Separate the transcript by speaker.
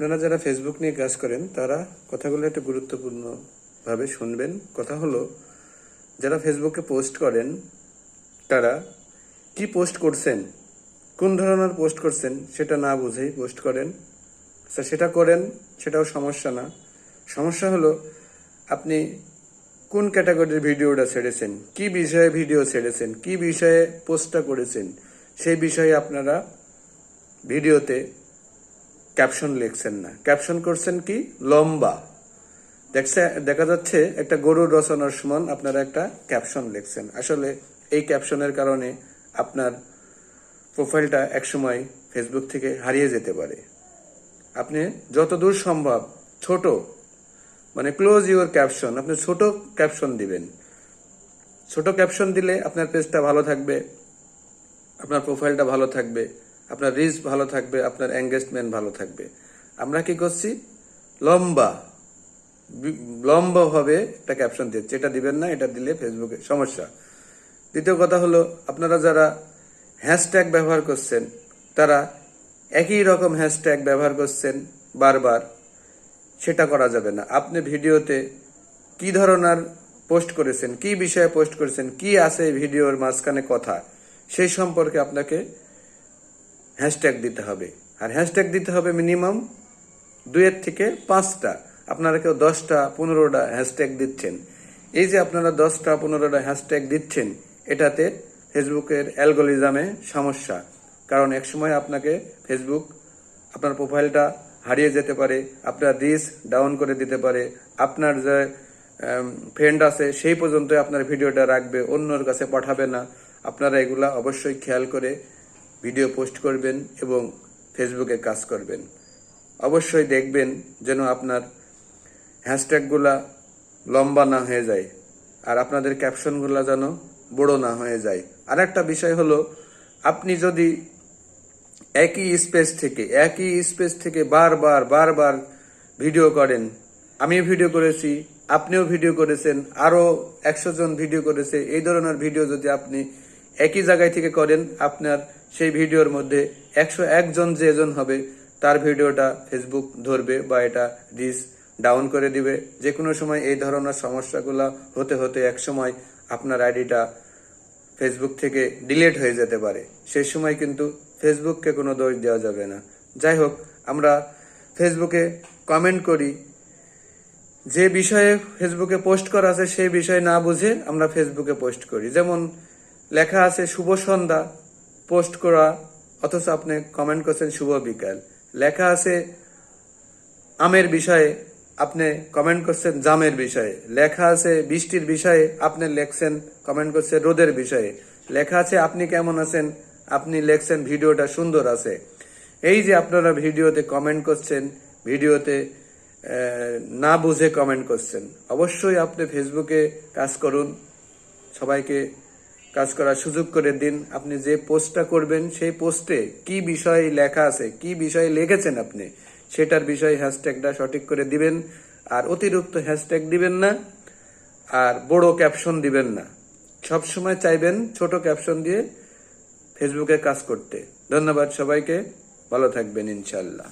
Speaker 1: আপনারা যারা ফেসবুক নিয়ে কাজ করেন, তারা কথাগুলো একটু গুরুত্বপূর্ণভাবে শুনবেন। কথা হলো, যারা ফেসবুকে পোস্ট করেন, তারা কি পোস্ট করছেন, কোন ধরনের পোস্ট করছেন, সেটা না বুঝেই পোস্ট করেন। সেটা করেন, সেটাও সমস্যা না। সমস্যা হলো, আপনি কোন ক্যাটাগরির ভিডিওটা ছেড়েছেন, কি বিষয়ে ভিডিও ছেড়েছেন, কি বিষয়ে পোস্টটা করেছেন, সেই বিষয়ে আপনারা ভিডিওতে ক্যাপশন লিখছেন না। ক্যাপশন করছেন কি? লম্বা। দেখছে, দেখা যাচ্ছে একটা গরুর রচনার সমান আপনারা একটা ক্যাপশন লিখছেন। আসলে এই ক্যাপশনের কারণে আপনার প্রোফাইলটা একসময় ফেসবুক থেকে হারিয়ে যেতে পারে। আপনি যতদূর সম্ভব ছোট মানে ক্লোজ ইউর ক্যাপশন আপনি ছোট ক্যাপশন দিবেন। ছোট ক্যাপশন দিলে আপনার পেজটা ভালো থাকবে, আপনার প্রোফাইলটা ভালো থাকবে। আপনার রিচ ভালো থাকবে, আপনার এঙ্গেজমেন্ট ভালো থাকবে। আমরা কি করছি? লম্বা লম্বাভাবে একটা ক্যাপশন দিচ্ছি এটা দিবেন না, এটা দিলে ফেসবুকে সমস্যা। দ্বিতীয় কথা হলো, আপনারা যারা হ্যাশট্যাগ ব্যবহার করছেন, তারা একই রকম হ্যাশট্যাগ ব্যবহার করছেন বারবার, সেটা করা যাবে না। আপনি ভিডিওতে কি ধরনের পোস্ট করেছেন, কি বিষয়ে পোস্ট করেছেন, কি আছে ভিডিওর মাঝখানে কথা, সেই সম্পর্কে আপনাকে হ্যাশট্যাগ দিতে হবে। আর হ্যাশট্যাগ দিতে হবে মিনিমাম দুইয়ের থেকে পাঁচটা। আপনারা কেউ দশটা, পনেরোটা হ্যাশট্যাগ দিচ্ছেন। এই যে আপনারা দশটা, পনেরোটা হ্যাশট্যাগ দিচ্ছেন, এটাতে ফেসবুকের অ্যালগোরিজমে সমস্যা। কারণ একসময় আপনাকে ফেসবুক, আপনার প্রোফাইলটা হারিয়ে যেতে পারে, আপনার রিচ ডাউন করে দিতে পারে, আপনার যে ফ্রেন্ড আছে, সেই পর্যন্ত আপনার ভিডিওটা রাখবে, অন্যর কাছে পাঠাবে না। আপনারা এগুলা অবশ্যই খেয়াল করে ভিডিও পোস্ট করবেন এবং ফেসবুকে কাজ করবেন। অবশ্যই দেখবেন যেন আপনার হ্যাশট্যাগুলা লম্বা না হয়ে যায় আর আপনাদের ক্যাপশনগুলো যেন বড় না হয়ে যায়। আর একটা বিষয় হলো, আপনি যদি একই স্পেস থেকে, একই স্পেস থেকে বারবার বারবার ভিডিও করেন আমি ভিডিও করেছি, আপনিও ভিডিও করেছেন আরও একশো জন ভিডিও করেছে, এই ধরনের ভিডিও যদি আপনি একই জায়গায় থেকে করেন আপনার সেই ভিডিওর মধ্যে একশো একজন যেজন হবে, তার ভিডিওটা ফেসবুক ধরবে বা এটা রিস ডাউন করে দিবে। যে কোনো সময় এই ধরনের সমস্যাগুলো হতে হতে এক সময় আপনার আইডিটা ফেসবুক থেকে ডিলিট হয়ে যেতে পারে। সেই সময় কিন্তু ফেসবুককে কোনো দোষ দেওয়া যাবে না। যাই হোক, আমরা ফেসবুকে কমেন্ট করি। যে বিষয়ে ফেসবুকে পোস্ট করা আছে, সেই বিষয় না বুঝে আমরা ফেসবুকে পোস্ট করি। যেমন লেখা আছে, শুভ সন্ধ্যা পোস্ট করা, অথচ আপনি কমেন্ট করছেন, শুভ বিকাল লেখা আছে, আমের বিষয়ে আপনি কমেন্ট করছেন, জামের বিষয়ে লেখা আছে, বৃষ্টির বিষয়ে আপনি লেখছেন, কমেন্ট করছেন, রোদের বিষয়ে লেখা আছে, আপনি কেমন আছেন আপনি লেখছেন, ভিডিওটা সুন্দর আছে এই যে আপনারা ভিডিওতে কমেন্ট করছেন, ভিডিওতে না বুঝে কমেন্ট করছেন, অবশ্যই আপনি ফেসবুকে কাজ করুন, সবাইকে কাজ করার সুযোগ করে দিন। আপনি যে পোস্টটা করবেন, সেই পোস্টে কি বিষয়ে লেখা আছে, কি বিষয়ে লিখেছেন আপনি, সেটার বিষয়ে হ্যাশট্যাগটা সঠিক করে দিবেন। আর অতিরিক্ত হ্যাশট্যাগ দিবেন না, আর বড় ক্যাপশন দিবেন না। সব সময় চাইবেন ছোট ক্যাপশন দিয়ে ফেসবুকে কাজ করতে। ধন্যবাদ সবাইকে, ভালো থাকবেন ইনশাল্লাহ